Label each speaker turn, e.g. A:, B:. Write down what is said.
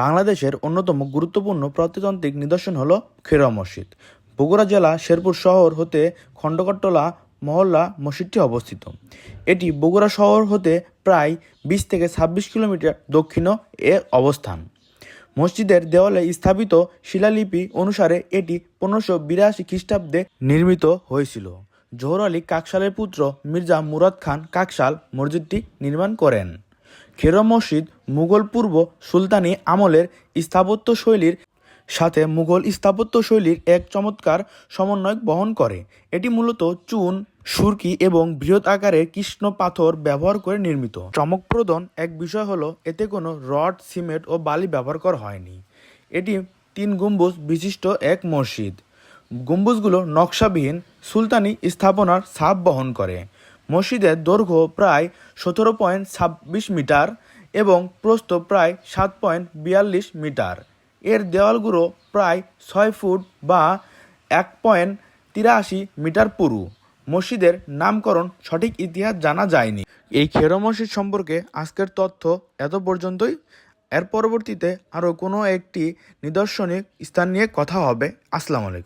A: বাংলাদেশের অন্যতম গুরুত্বপূর্ণ প্রত্নতান্ত্রিক নিদর্শন হল খেরা মসজিদ। বগুড়া জেলা শেরপুর শহর হতে খণ্ডকট্টলা মহল্লা মসজিদটি অবস্থিত। এটি বগুড়া শহর হতে প্রায় বিশ থেকে ছাব্বিশ কিলোমিটার দক্ষিণ এ অবস্থান। মসজিদের দেওয়ালে স্থাপিত শিলালিপি অনুসারে এটি পনেরোশো বিরাশি খ্রিস্টাব্দে নির্মিত হয়েছিল। জোহর আলী কাকশালের পুত্র মির্জা মুরাদ খান কাকশাল মসজিদটি নির্মাণ করেন। খেরো মসজিদ মুঘল পূর্ব সুলতানি আমলের স্থাপত্য শৈলীর সাথে মুঘল স্থাপত্য শৈলীর এক চমৎকার সমন্বয় বহন করে। এটি মূলত চুন, সুরকি এবং বৃহৎ আকারের কৃষ্ণ পাথর ব্যবহার করে নির্মিত। চমকপ্রদন এক বিষয় হলো, এতে কোনো রড, সিমেন্ট ও বালি ব্যবহার করা হয়নি। এটি তিন গম্বুজ বিশিষ্ট এক মসজিদ। গম্বুজগুলো নকশাবিহীন, সুলতানি স্থাপনার ছাপ বহন করে। মসজিদের দৈর্ঘ্য প্রায় সতেরো পয়েন্ট ছাব্বিশ মিটার এবং প্রস্থ প্রায় সাত পয়েন্ট বিয়াল্লিশ মিটার। এর দেওয়ালগুলো প্রায় ছয় ফুট বা এক পয়েন্ট তিরাশি মিটার পুরু। মসজিদের নামকরণ সঠিক ইতিহাস জানা যায়নি। এই খেরো মসজিদ সম্পর্কে আজকের তথ্য এত পর্যন্তই। এর পরবর্তীতে আরও কোনো একটি নিদর্শনিক স্থান নিয়ে কথা হবে। আসসালামু আলাইকুম।